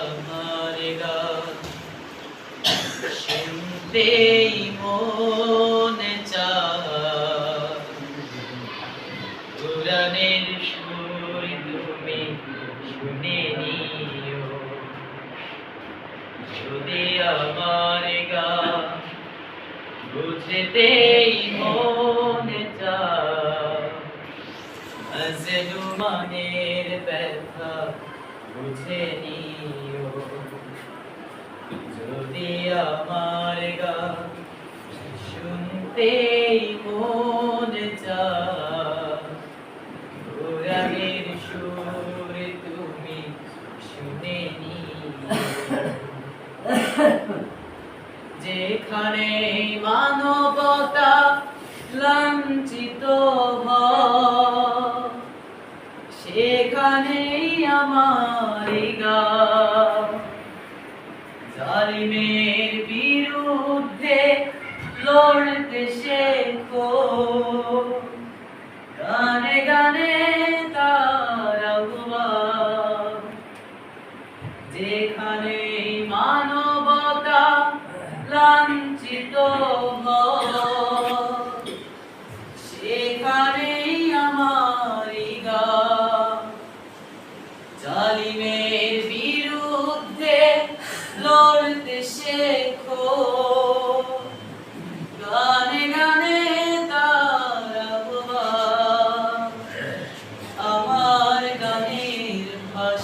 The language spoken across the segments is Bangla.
আমার গান শুনতেই মনে কোরআনের সুর তুমি শুনে নিও। যদি আমার গান বুঝতেই মনে চায় আজলুমানের ব্যথা বুঝে নিও যদি আমার গান শুনতেই মনে কোরআনের সুর তুমি শুনে যেখানে মানবতা লাঞ্ছিত হয় জালিমের বিরুদ্ধে লড়তে শেখো। গানে গানে যেখানে মানবতা লাঞ্ছিত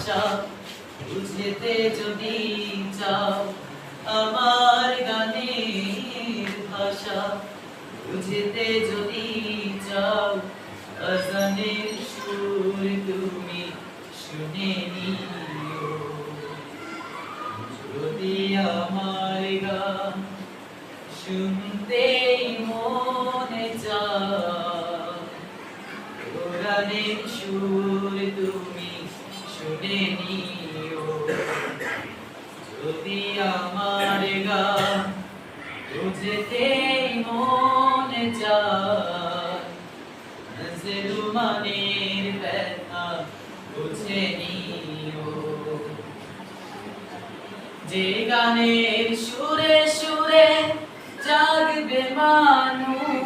ভাষা বুঝতে যদি চাও আমার গানের ভাষা। বুঝতে যদি চাও আজানের সুর তুমি শুনে নিও। যদি আমার গান শুনতেই মনে চায় কোরআনের সুর যদি আমার নিও। যে গানের সুরে সুরে জাগবে মানুষ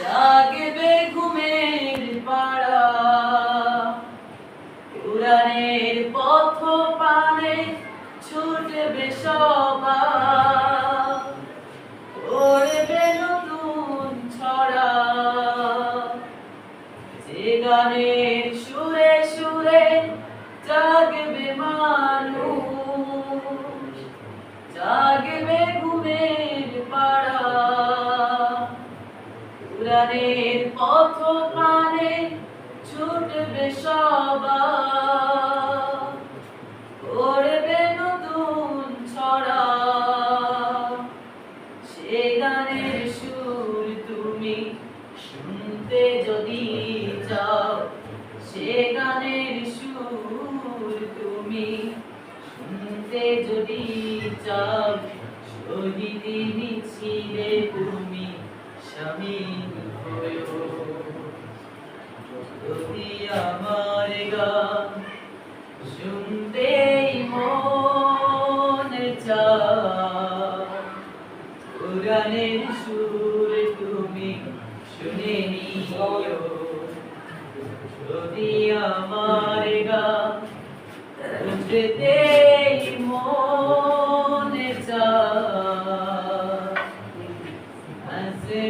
জাগবে ঘুমের পাড়া। কোরআনের গানের সুরে সুরে জাগবে মানুষ জাগবে ঘুমের পাড়া কোরআনের পথ পানে ছুটবে সবাই। শুনতে যদি চাও শহীদি মিছিলে তুমি স্বামীন হয়েও যদি আমার গান শুনতেই মনে চায় সুর তুমি শুনে নিও। যদি আমার ছুটে দেই মনে চা আসে